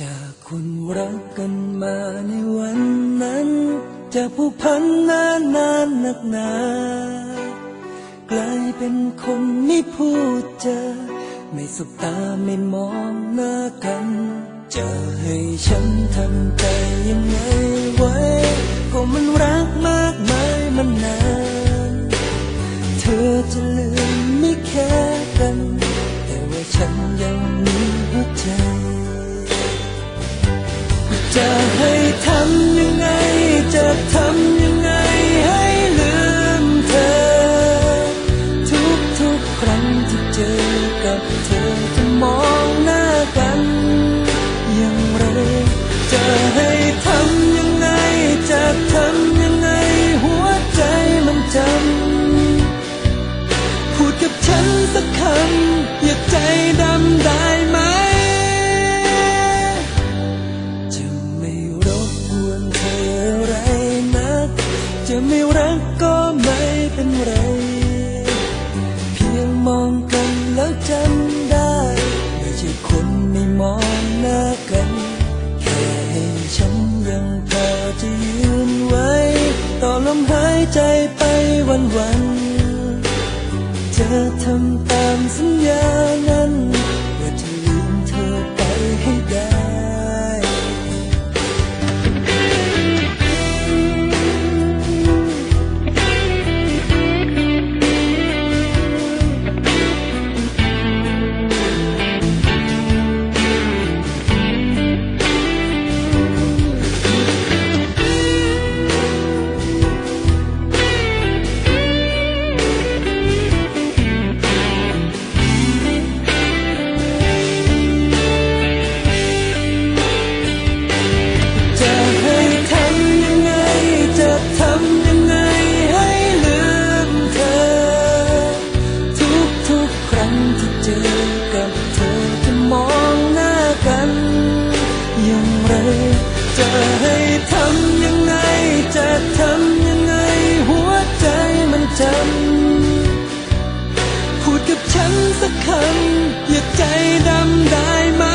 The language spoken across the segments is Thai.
จากคนรักกันมาในวันนั้น จะผู้พันนานนานนักหนากลายเป็นคนไม่พูดเจอ ไม่สบตาไม่มองหน้ากัน จะให้ฉันทำใจยังไง สักคำ อย่าใจดำได้ไหม จะไม่รบกวนเธอไรนัก จะไม่รักก็ไม่เป็นไร เพียงมองกันแล้วจำได้ ไม่ใช่คนไม่มองหน้ากัน แค่ให้ฉันยังพอจะยืนไว้ ต่อลมหายใจไปวัน ๆจะทำตามสัญญานั้น เจอกับเธอจะมองหน้ากัน อย่างไร จะให้ทำยังไง จะทำยังไง หัวใจมันจำพูดกับฉันสักคำอย่าใจดำได้ไหม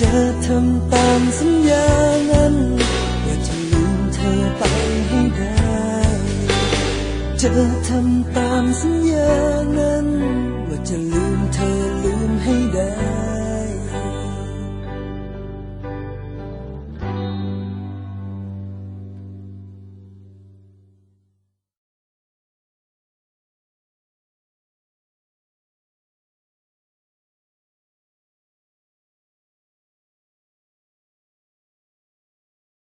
จะทำตามสัญญานั้นอยากจะลืมเธอไปให้ได้จะทำตามสัญญานั้นว่าจะลืมเธอลืมให้